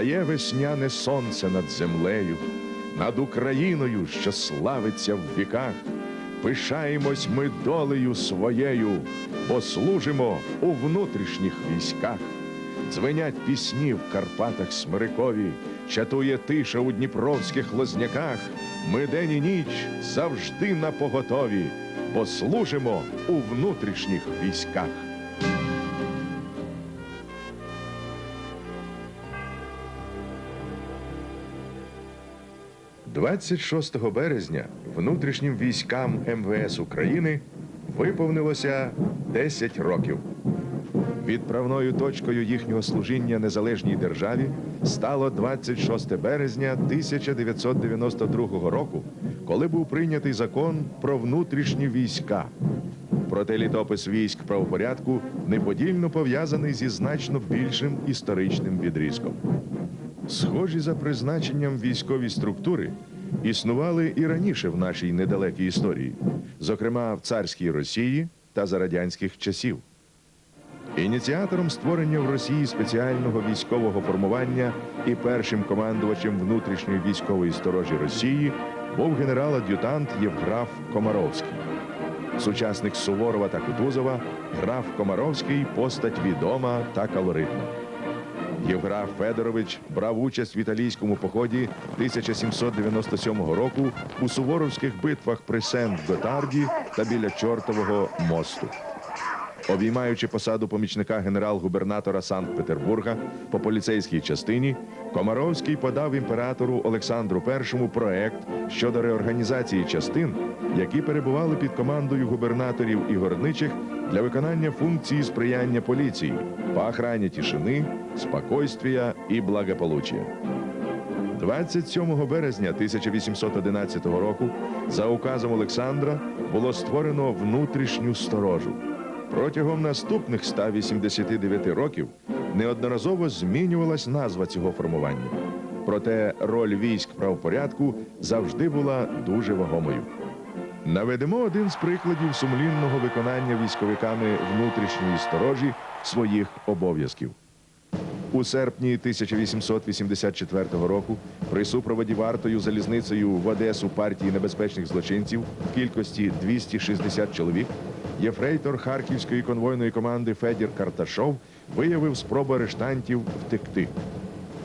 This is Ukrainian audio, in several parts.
Встає весняне сонце над землею, над Україною, що славиться в віках. Пишаємось ми долею своєю, бо служимо у внутрішніх військах. Дзвенять пісні в Карпатах Смирикові, чатує тиша у дніпровських лозняках. Ми день і ніч завжди на поготові, бо служимо у внутрішніх військах. 26 березня внутрішнім військам МВС України виповнилося 10 років. Відправною точкою їхнього служіння незалежній державі стало 26 березня 1992 року, коли був прийнятий закон про внутрішні війська. Проте літопис військ правопорядку неподільно пов'язаний зі значно більшим історичним відрізком. Схожі за призначенням військові структури існували і раніше в нашій недалекій історії, зокрема в царській Росії та за радянських часів. Ініціатором створення в Росії спеціального військового формування і першим командувачем внутрішньої військової сторожі Росії був генерал-ад'ютант Євграф Комаровський. Сучасник Суворова та Кутузова, граф Комаровський постать відома та колоритна. Євграф Федорович брав участь в італійському поході 1797 року у суворовських битвах при Сент-Готарді та біля Чортового мосту. Обіймаючи посаду помічника генерал-губернатора Санкт-Петербурга по поліцейській частині, Комаровський подав імператору Олександру І проект щодо реорганізації частин, які перебували під командою губернаторів і горничих для виконання функції сприяння поліції по охрані тишини, спокойствия і благополуччя. 27 березня 1811 року за указом Олександра було створено внутрішню сторожу. Протягом наступних 189 років неодноразово змінювалась назва цього формування. Проте роль військ правопорядку завжди була дуже вагомою. Наведемо один з прикладів сумлінного виконання військовиками внутрішньої сторожі своїх обов'язків. У серпні 1884 року при супроводі вартою залізницею в Одесу партії небезпечних злочинців в кількості 260 чоловік єфрейтор Харківської конвойної команди Федір Карташов виявив спробу арештантів втекти.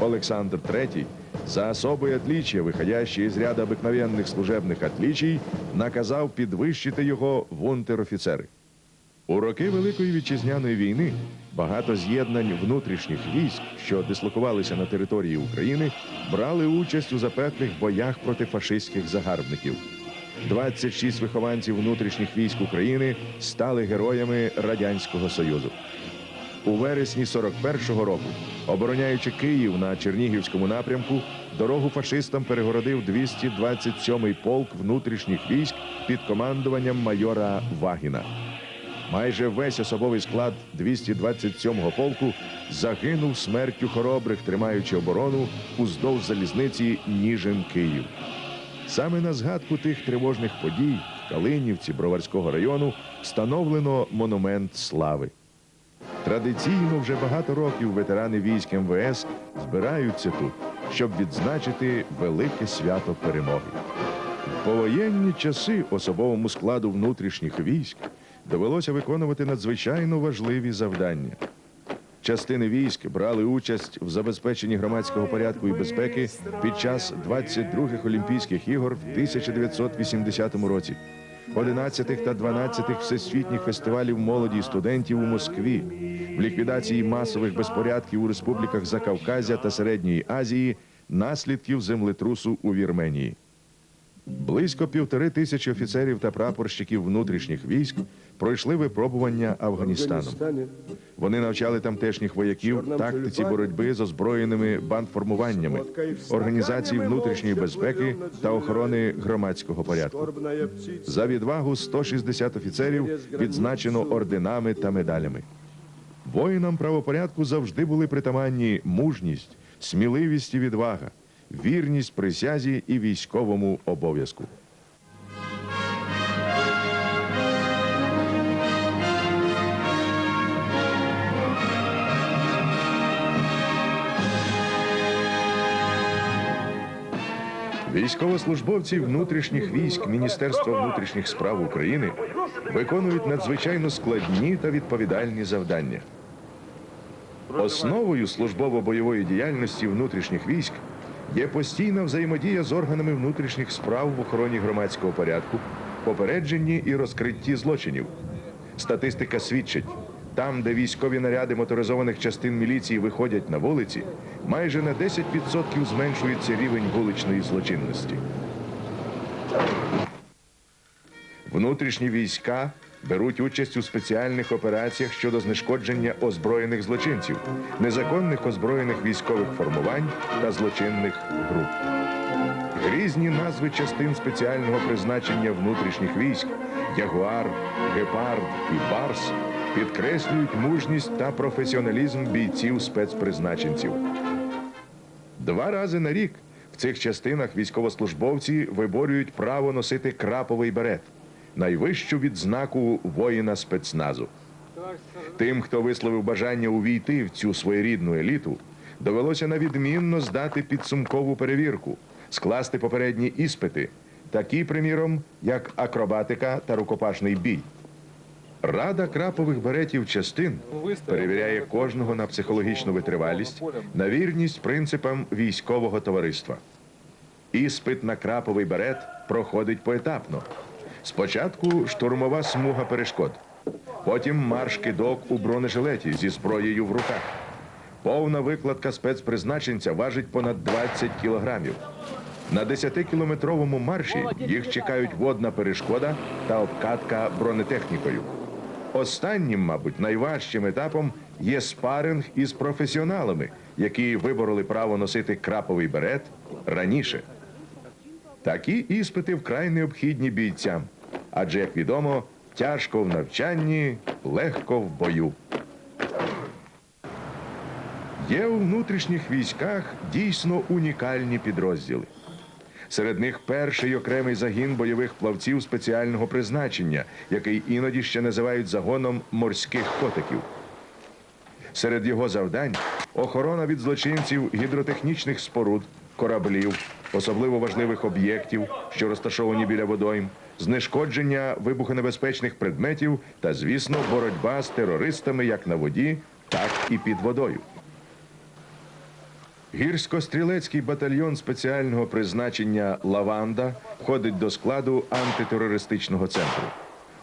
Олександр III за особое отличие, выходящее из ряда обыкновенных служебных отличий, наказав підвищити його в унтер-офіцери. У роки Великої вітчизняної війни багато з'єднань внутрішніх військ, що дислокувалися на території України, брали участь у запеклих боях проти фашистських загарбників. 26 вихованців внутрішніх військ України стали героями Радянського Союзу. У вересні 41-го року, обороняючи Київ на Чернігівському напрямку, дорогу фашистам перегородив 227-й полк внутрішніх військ під командуванням майора Вагіна. Майже весь особовий склад 227-го полку загинув смертю хоробрих, тримаючи оборону уздовж залізниці Ніжин Київ. Саме на згадку тих тривожних подій в Калинівці Броварського району встановлено монумент слави. Традиційно вже багато років ветерани військ МВС збираються тут, щоб відзначити велике свято перемоги. В повоєнні часи особовому складу внутрішніх військ довелося виконувати надзвичайно важливі завдання. Частини військ брали участь в забезпеченні громадського порядку і безпеки під час 22-х Олімпійських ігор в 1980 році, 11-х та 12-х всесвітніх фестивалів молоді і студентів у Москві, в ліквідації масових безпорядків у республіках Закавказя та Середньої Азії, наслідків землетрусу у Вірменії. Близько півтори тисячі офіцерів та прапорщиків внутрішніх військ пройшли випробування Афганістаном. Вони навчали тамтешніх вояків тактиці боротьби з озброєними бандформуваннями, організації внутрішньої безпеки та охорони громадського порядку. За відвагу 160 офіцерів відзначено орденами та медалями. Воїнам правопорядку завжди були притаманні мужність, сміливість і відвага, вірність присязі і військовому обов'язку. Військовослужбовці внутрішніх військ Міністерства внутрішніх справ України виконують надзвичайно складні та відповідальні завдання. Основою службово-бойової діяльності внутрішніх військ є постійна взаємодія з органами внутрішніх справ в охороні громадського порядку, попередженні і розкритті злочинів. Статистика свідчить, там, де військові наряди моторизованих частин міліції виходять на вулиці, майже на 10% зменшується рівень вуличної злочинності. Внутрішні війська беруть участь у спеціальних операціях щодо знешкодження озброєних злочинців, незаконних озброєних військових формувань та злочинних груп. Різні назви частин спеціального призначення внутрішніх військ Ягуар, Гепард і Барс підкреслюють мужність та професіоналізм бійців спецпризначенців. Два рази на рік в цих частинах військовослужбовці виборюють право носити краповий берет найвищу відзнаку воїна спецназу. Тим, хто висловив бажання увійти в цю своєрідну еліту, довелося навідмінно здати підсумкову перевірку, скласти попередні іспити, такі, приміром, як акробатика та рукопашний бій. Рада крапових беретів частин перевіряє кожного на психологічну витривалість, на вірність принципам військового товариства. Іспит на краповий берет проходить поетапно. Спочатку штурмова смуга перешкод, потім марш-кидок у бронежилеті зі зброєю в руках. Повна викладка спецпризначенця важить понад 20 кілограмів. На 10-кілометровому марші їх чекають водна перешкода та обкатка бронетехнікою. Останнім, мабуть, найважчим етапом є спаринг із професіоналами, які вибороли право носити краповий берет раніше. Такі іспити вкрай необхідні бійцям, адже, як відомо, тяжко в навчанні, легко в бою. Є у внутрішніх військах дійсно унікальні підрозділи. Серед них перший окремий загін бойових плавців спеціального призначення, який іноді ще називають загоном морських котиків. Серед його завдань охорона від злочинців гідротехнічних споруд, кораблів, особливо важливих об'єктів, що розташовані біля водойм, знешкодження вибухонебезпечних предметів та, звісно, боротьба з терористами як на воді, так і під водою. Гірсько-стрілецький батальйон спеціального призначення Лаванда входить до складу антитерористичного центру.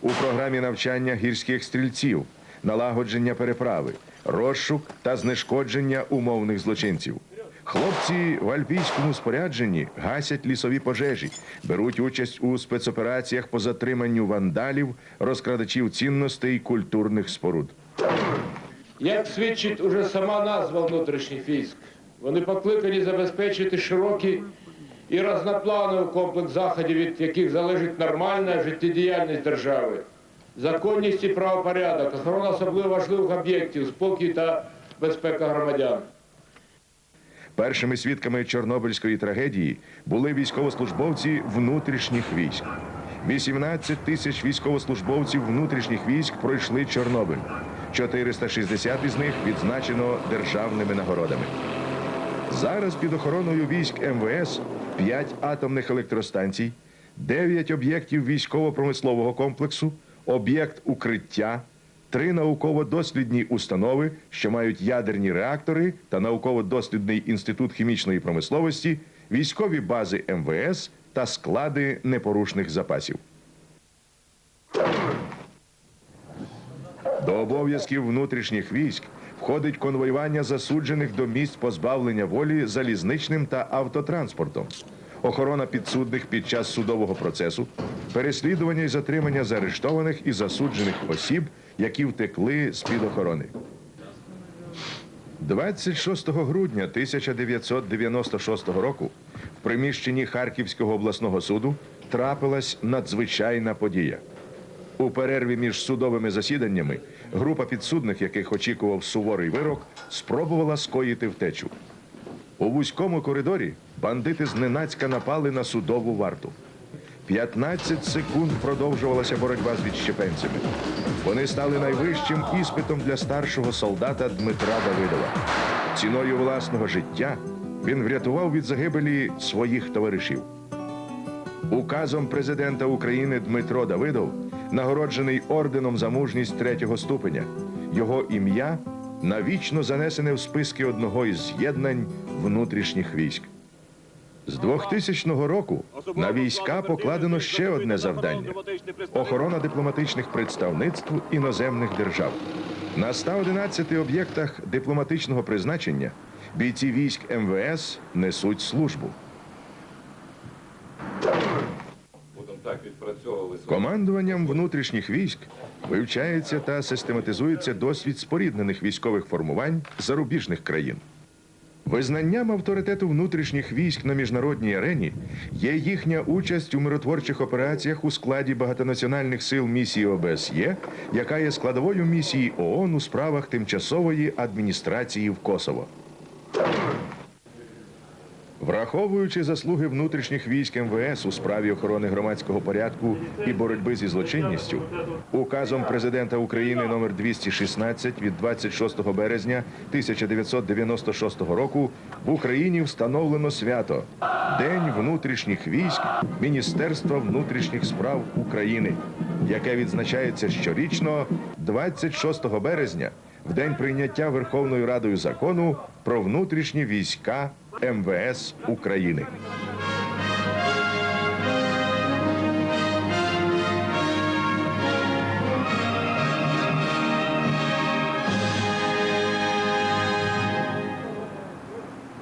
У програмі навчання гірських стрільців, налагодження переправи, розшук та знешкодження умовних злочинців. Хлопці в альпійському спорядженні гасять лісові пожежі, беруть участь у спецопераціях по затриманню вандалів, розкрадачів цінностей культурних споруд. Як свідчить уже сама назва внутрішніх військ, вони покликані забезпечити широкий і разноплановий комплекс заходів, від яких залежить нормальна життєдіяльність держави, законність і правопорядок, охорона особливо важливих об'єктів, спокій та безпека громадян. Першими свідками Чорнобильської трагедії були військовослужбовці внутрішніх військ. 18 тисяч військовослужбовців внутрішніх військ пройшли Чорнобиль. 460 із них відзначено державними нагородами. Зараз під охороною військ МВС 5 атомних електростанцій, 9 об'єктів військово-промислового комплексу, об'єкт укриття, три науково-дослідні установи, що мають ядерні реактори та науково-дослідний інститут хімічної промисловості, військові бази МВС та склади непорушних запасів. До обов'язків внутрішніх військ входить конвоювання засуджених до місць позбавлення волі залізничним та автотранспортом, охорона підсудних під час судового процесу, переслідування і затримання заарештованих і засуджених осіб, які втекли з-під охорони. 26 грудня 1996 року в приміщенні Харківського обласного суду трапилась надзвичайна подія. У перерві між судовими засіданнями група підсудних, яких очікував суворий вирок, спробувала скоїти втечу. У вузькому коридорі бандити зненацька напали на судову варту. 15 секунд продовжувалася боротьба з відщепенцями. Вони стали найвищим іспитом для старшого солдата Дмитра Давидова. Ціною власного життя він врятував від загибелі своїх товаришів. Указом президента України Дмитро Давидов нагороджений орденом за мужність третього ступеня. Його ім'я навічно занесене в списки одного із з'єднань внутрішніх військ. З 2000 року на війська покладено ще одне завдання охорона дипломатичних представництв іноземних держав. На 111 об'єктах дипломатичного призначення бійці військ МВС несуть службу. Командуванням внутрішніх військ вивчається та систематизується досвід споріднених військових формувань зарубіжних країн. Визнанням авторитету внутрішніх військ на міжнародній арені є їхня участь у миротворчих операціях у складі багатонаціональних сил місії ОБСЄ, яка є складовою місії ООН у справах тимчасової адміністрації в Косово. Враховуючи заслуги внутрішніх військ МВС у справі охорони громадського порядку і боротьби зі злочинністю, указом президента України номер 216 від 26 березня 1996 року в Україні встановлено свято День внутрішніх військ Міністерства внутрішніх справ України, яке відзначається щорічно 26 березня в день прийняття Верховною Радою закону про внутрішні війська МВС України.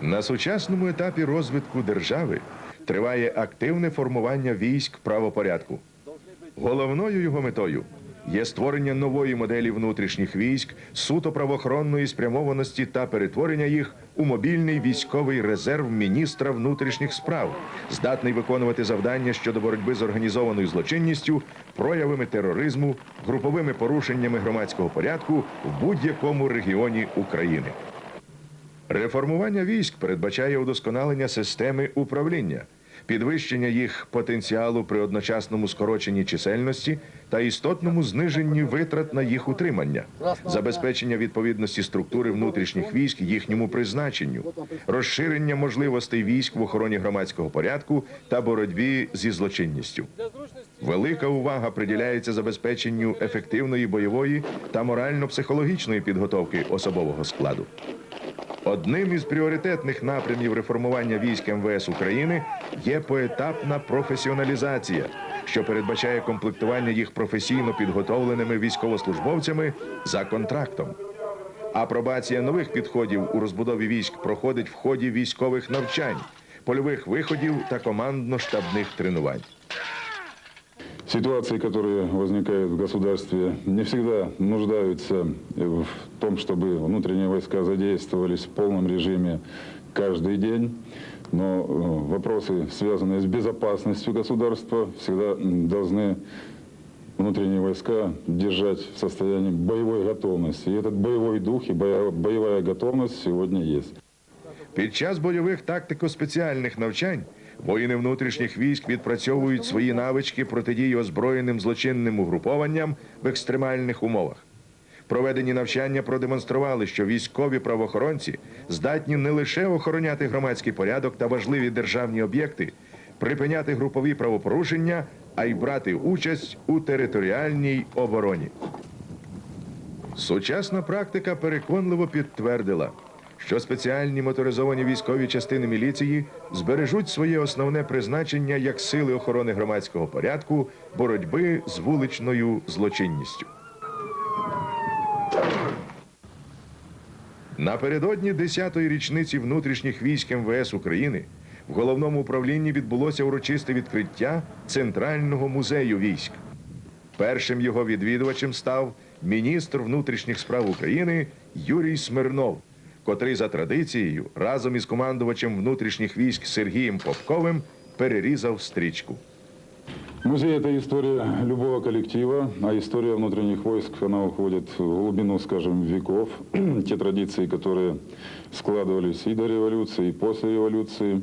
На сучасному етапі розвитку держави триває активне формування військ правопорядку. Головною його метою є створення нової моделі внутрішніх військ, суто правоохоронної спрямованості та перетворення їх у мобільний військовий резерв міністра внутрішніх справ, здатний виконувати завдання щодо боротьби з організованою злочинністю, проявами тероризму, груповими порушеннями громадського порядку в будь-якому регіоні України. Реформування військ передбачає удосконалення системи управління, підвищення їх потенціалу при одночасному скороченні чисельності та істотному зниженні витрат на їх утримання, забезпечення відповідності структури внутрішніх військ їхньому призначенню, розширення можливостей військ в охороні громадського порядку та боротьбі зі злочинністю. Велика увага приділяється забезпеченню ефективної бойової та морально-психологічної підготовки особового складу. Одним із пріоритетних напрямів реформування військ МВС України є поетапна професіоналізація, що передбачає комплектування їх професійно підготовленими військовослужбовцями за контрактом. Апробація нових підходів у розбудові військ проходить в ході військових навчань, польових виходів та командно-штабних тренувань. Ситуации, которые возникают в государстве, не всегда нуждаются в том, чтобы внутренние войска задействовались в полном режиме каждый день. Но э, вопросы, связанные с безопасностью государства, всегда должны внутренние войска держать в состоянии боевой готовности. И этот боевой дух и боевая готовность сегодня есть. Під час бойових тактико-спеціальних навчань воїни внутрішніх військ відпрацьовують свої навички протидії озброєним злочинним угрупованням в екстремальних умовах. Проведені навчання продемонстрували, що військові правоохоронці здатні не лише охороняти громадський порядок та важливі державні об'єкти, припиняти групові правопорушення, а й брати участь у територіальній обороні. Сучасна практика переконливо підтвердила, що спеціальні моторизовані військові частини міліції збережуть своє основне призначення як сили охорони громадського порядку, боротьби з вуличною злочинністю. Напередодні 10-ї річниці внутрішніх військ МВС України в головному управлінні відбулося урочисте відкриття Центрального музею військ. Першим його відвідувачем став міністр внутрішніх справ України Юрій Смирнов, котрий за традицією разом із командувачем внутрішніх військ Сергієм Попковим перерізав стрічку. Музей – это история любого коллектива, а история внутренних войск, она уходит в глубину, скажем, веков. Те традиции, которые складывались и до революции, и после революции.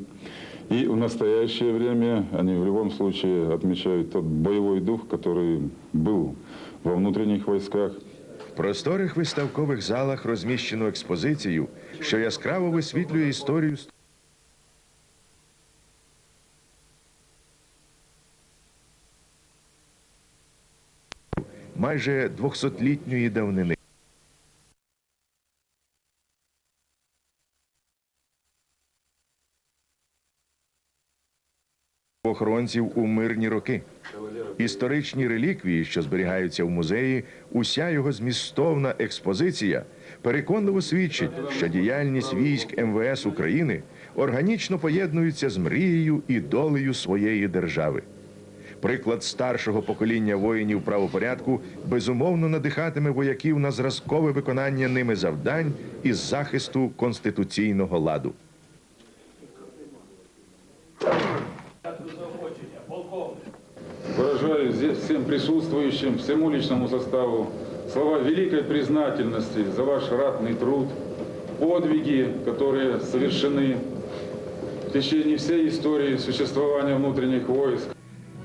И в настоящее время они в любом случае отмечают тот боевой дух, который был во внутренних войсках. просторих виставкових залах розміщено експозицію, що яскраво висвітлює історію. Майже двохсотлітньої давнини. Охоронців у мирні роки. Історичні реліквії, що зберігаються в музеї, уся його змістовна експозиція переконливо свідчить, що діяльність військ МВС України органічно поєднується з мрією і долею своєї держави. Приклад старшого покоління воїнів правопорядку безумовно надихатиме вояків на зразкове виконання ними завдань із захисту конституційного ладу. здесь всем присутствующим, всему личному составу слова великой признательности за ваш ратный труд, подвиги, которые совершены в течение всей истории существования внутренних войск.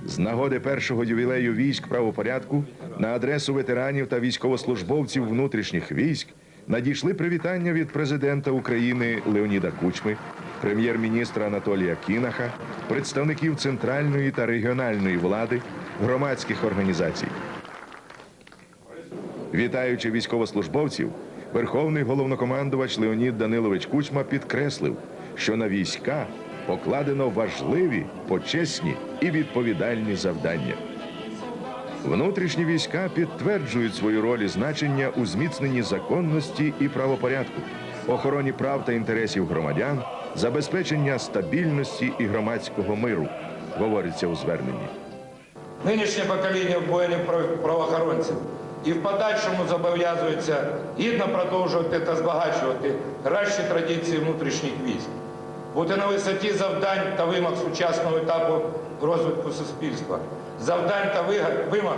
З нагоди першого ювілею військ правопорядку на адресу ветеранів та військовослужбовців внутрішніх військ надійшли привітання від президента України Леоніда Кучми, прем'єр-міністра Анатолія Кінаха, представників центральної та регіональної влади, громадських організацій. Вітаючи військовослужбовців, верховний головнокомандувач Леонід Данилович Кучма підкреслив, що на війська покладено важливі, почесні і відповідальні завдання. Внутрішні війська підтверджують свою роль і значення у зміцненні законності і правопорядку, охороні прав та інтересів громадян, забезпечення стабільності і громадського миру, говориться у зверненні. Нинішнє покоління прав- правоохоронців і в подальшому зобов'язується гідно продовжувати та збагачувати кращі традиції внутрішніх військ, бути на висоті завдань та вимог сучасного етапу розвитку суспільства, завдань та вимог,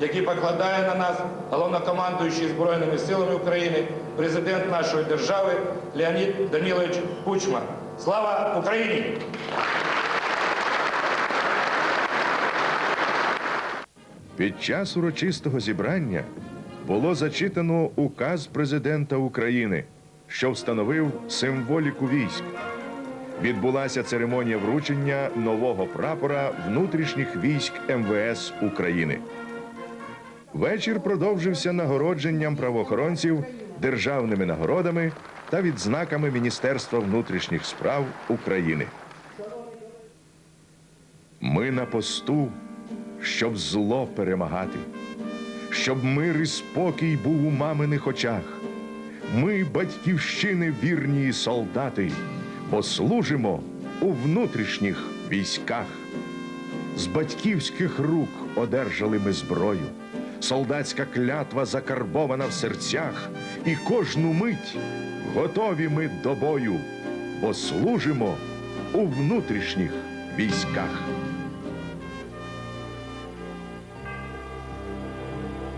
які покладає на нас головнокомандуючий Збройними силами України, президент нашої держави Леонід Данілович Кучма. Слава Україні! Під час урочистого зібрання було зачитано указ президента України, що встановив символіку військ. Відбулася церемонія вручення нового прапора внутрішніх військ МВС України. Вечір продовжився нагородженням правоохоронців державними нагородами та відзнаками Міністерства внутрішніх справ України. Ми на посту, щоб зло перемагати, щоб мир і спокій був у маминих очах. Ми, батьківщини, вірні солдати, бо служимо у внутрішніх військах. З батьківських рук одержали ми зброю. Солдатська клятва закарбована в серцях, і кожну мить готові ми до бою, бо служимо у внутрішніх військах.